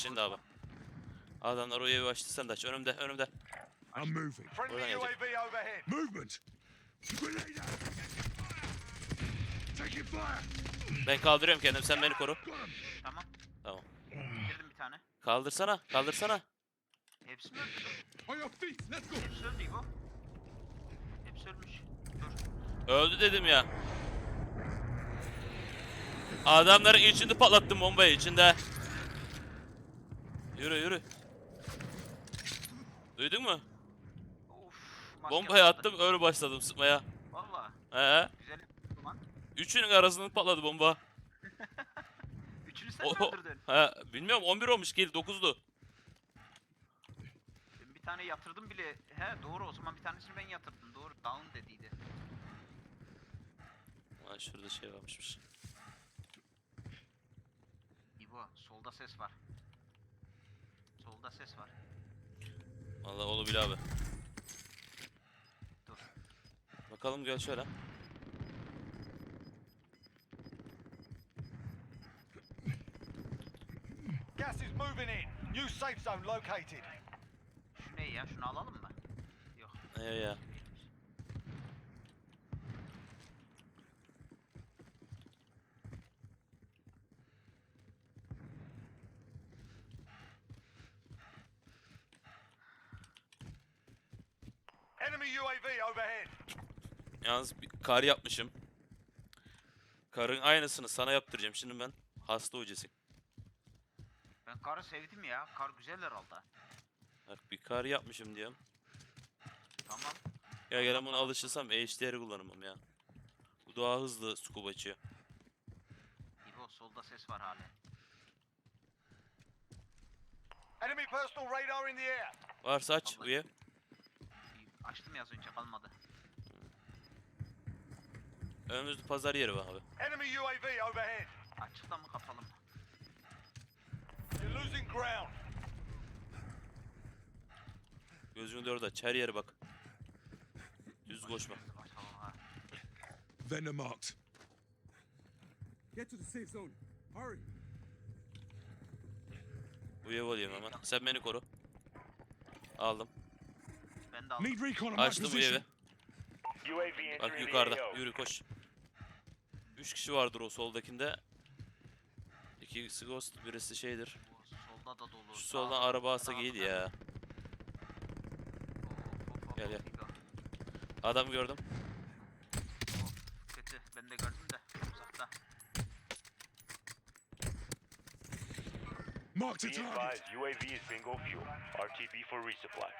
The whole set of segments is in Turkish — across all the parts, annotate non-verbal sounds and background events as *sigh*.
şimdi abi. Adamlar o evi açtı sen de aç. Önümde önümde. I'm moving. Friendly. UAV overhead. Movement. Grenade. Taking fire. Ben kaldırıyorum kendimi sen beni koru. Tamam. Tamam. Bitirdim bir tane. Kaldırsana kaldırsana. Hepsi mi öldü? Hepsi öldü İbo. Hepsi ölmüş. Dur. Öldü dedim ya. Adamların içinde patlattım bombayı içinde. Yürü yürü. Duydun mu? Of. maske Bombayı patladı. attım öyle başladım sıkmaya. Valla. He. Güzel lan. Üçünün arasında patladı bomba. *laughs* Üçünü sen O, mi öldürdün? he, bilmiyorum 11 olmuş kill 9'du. Ben bir tane yatırdım bile. He doğru o zaman bir tanesini ben yatırdım. Doğru. Down dediydi. Ha, şurada şey varmışmış. İbo solda ses var. Solda ses var. Vallahi oğlu bile abi. Dur. Bakalım gel şöyle. Gas is moving in. New safe zone located. Şu ne ya? Şunu alalım mı? Yok. Ya ya. Enemy UAV overhead. Yalnız bir kar yapmışım. Karın aynısını sana yaptıracağım şimdi ben. Hasta hocasıyım. Ben karı sevdim ya. Kar güzel herhalde. Bak bir kar yapmışım diyorum. Tamam. Ya gelen buna alışırsam HDR'i kullanamam ya. Bu daha hızlı açıyor. İbo solda ses var hala. Enemy personal radar in the air. Varsa aç Vallahi. üye. Açtım ya az önce kalmadı. Önümüzde pazar yeri var abi. Enemy UAV overhead. Açıkta mı kapalı mı? You're losing ground. Gözünü orada aç. Her yere bak. Düz koşma. Vendor marked. Get to the safe zone. Hurry. Bu ev alayım hemen. Sen beni koru. Aldım. De aldım. Need recon on my Açtım bu evi. Bak yukarıda. Yürü koş. Üç kişi vardır o soldakinde. İkisi ghost, birisi şeydir. Solda da dolu. Şu soldan da araba alsa da- ya. Gel, gel. Adam gördüm. Kötü. Ben de gördüm de uzakta. Marked a target. UAV is bingo fuel. RTB for resupply.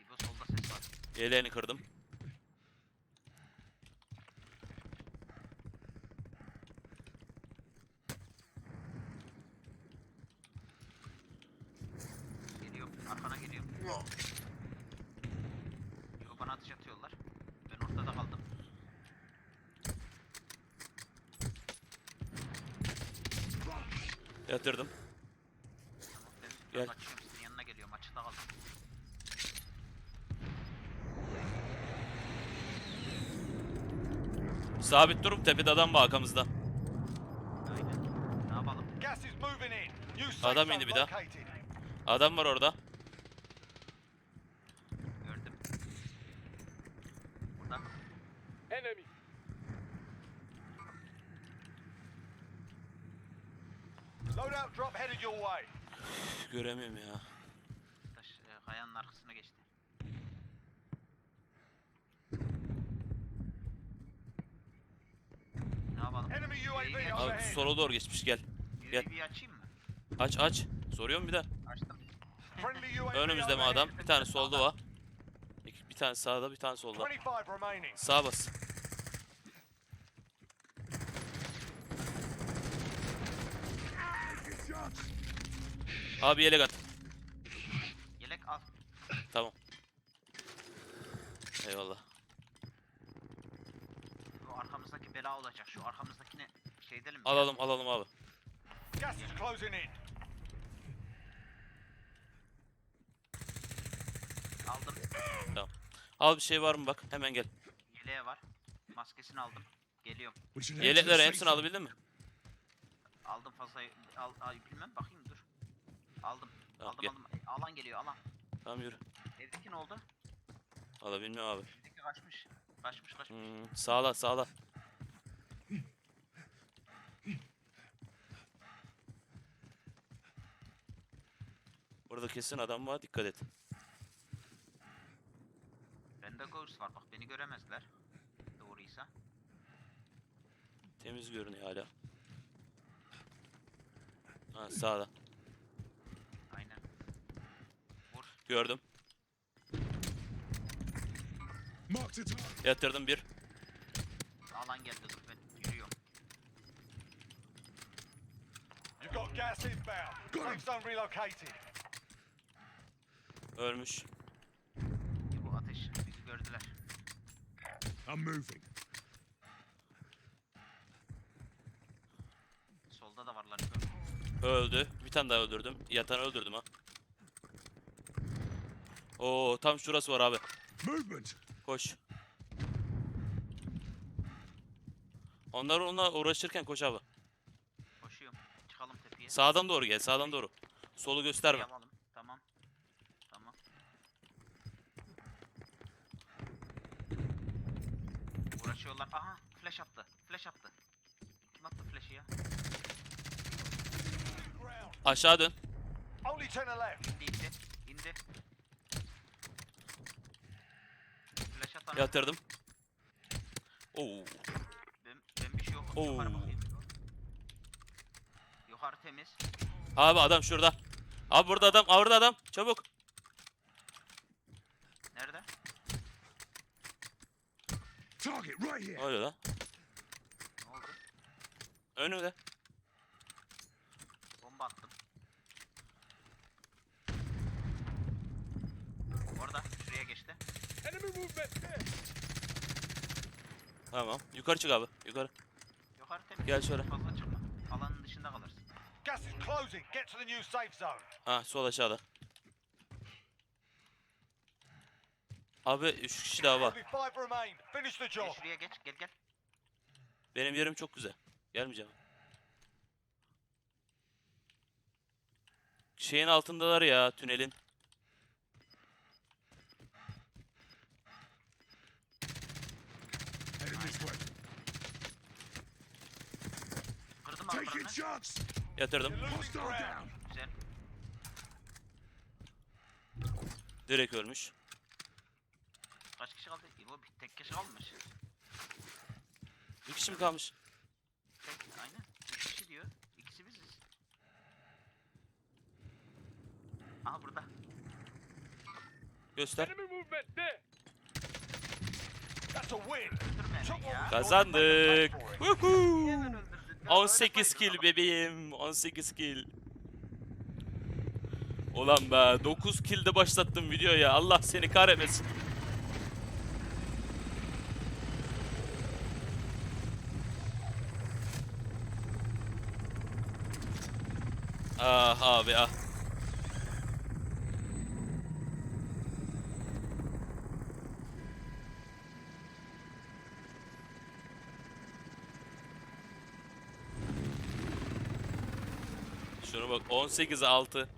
İbo solda ses var. Yeleğini kırdım. Geliyorum. Arkana geliyorum. İbo bana atış atıyorlar. Ben ortada kaldım. Yatırdım. Gel. Gel. kaçıyorum. Senin yanına geliyorum. Açıkta kaldım. Sabit durup tepede adam var arkamızda. Aynen. Ne yapalım? Gas is moving in. New safe Adam indi bir daha. Adam var orada. Gördüm. Burada. Loadout drop headed your way. Göremiyorum ya. Taş, e, kayanın arkasına. Ne yapalım? Enemy UAV İyi, gel. Abi sola doğru geçmiş gel. gel. UAV açayım mı? Aç aç. Soruyorum bir de. Açtım. *laughs* Önümüzde mi adam? Bir tane solda var. Bir tane sağda bir tane solda. 25 remaining. Sağa bas. Abi yelek at. Yelek al. Tamam. Eyvallah. Bu arkamızdaki bela olacak. Şu arkamızdakini şey edelim. mi? Alalım alalım abi. Gas is closing in. Aldım. Al bir şey var mı bak. Hemen gel. Yeleğe var. Maskesini aldım. Geliyorum. We should head to the Yelekleri safe hepsini zone. alabildin mi? Aldım fazla al, ay, bilmem bakayım dur. Aldım. Tamam, aldım gel. aldım. E, Alan geliyor alan. Tamam yürü. Evdeki ne oldu? Valla bilmiyorum abi. Evdeki kaçmış. Kaçmış kaçmış. Hmm, sağla sağla. Burada kesin adam var dikkat et. Bende ghost var bak beni göremezler. Doğruysa. Temiz görünüyor hala. Ha sağda. Aynen. Vur. Gördüm. Yatırdım bir. Alan geldi dur ben yürüyorum. You've got gas inbound. Zone relocated. Ölmüş. Bu ateş bizi gördüler. I'm moving. Solda da varlar gördüm. Öldü. Bir tane daha öldürdüm. Yatanı öldürdüm ha. Oo tam şurası var abi. Movement. Koş. Onlar onunla uğraşırken koş abi. Koşuyorum. Çıkalım tepeye. Sağdan doğru gel. Sağdan doğru. Solu gösterme. Alalım. Tamam. Tamam. Uğraşıyorlar. Aha flash attı. Flash attı. Kim attı flash'ı ya? Aşağı dön. Only ten are left. İndi indi. İndi. Flash atan. Yatırdım. Oo. Ben, ben bir şey yok. Oo. Yukarı bakayım. Yukarı temiz. Abi adam şurada. Abi burada adam. Aa, Orada adam. Çabuk. Target right here. oluyor lan? Ne oldu? Önümde. Bomba attım. Orada. Şuraya geçti. Enemy movement there. Tamam. Yukarı çık abi. Yukarı. Yukarı temiz. Gel şöyle. Fazla çıkma. Alanın dışında kalırsın. Gas is closing. Get to the new safe zone. Ha sol aşağıda. Abi 3 kişi daha var. Gel şuraya geç. Gel gel. Benim yerim çok güzel. Gelmeyeceğim. Şeyin altındalar ya tünelin. Kırdım shots. Yatırdım. Güzel. Direkt ölmüş. Kaç kişi kaldı? İbo bir tek kişi kalmış. Bir kişi mi kalmış? Tek, aynen. Üç kişi diyor. İkisi biziz. Aha burada. Göster. Enemy movement there. That's a win. Öldürme ya. Kazandık. Woohoo! öldürdün? Ya 18 öyle kill bebeğim. 18 kill. Ulan be 9 kill de başlattım videoya. Allah seni kahretmesin. Ah abi ah. Şuna bak 18'e 6.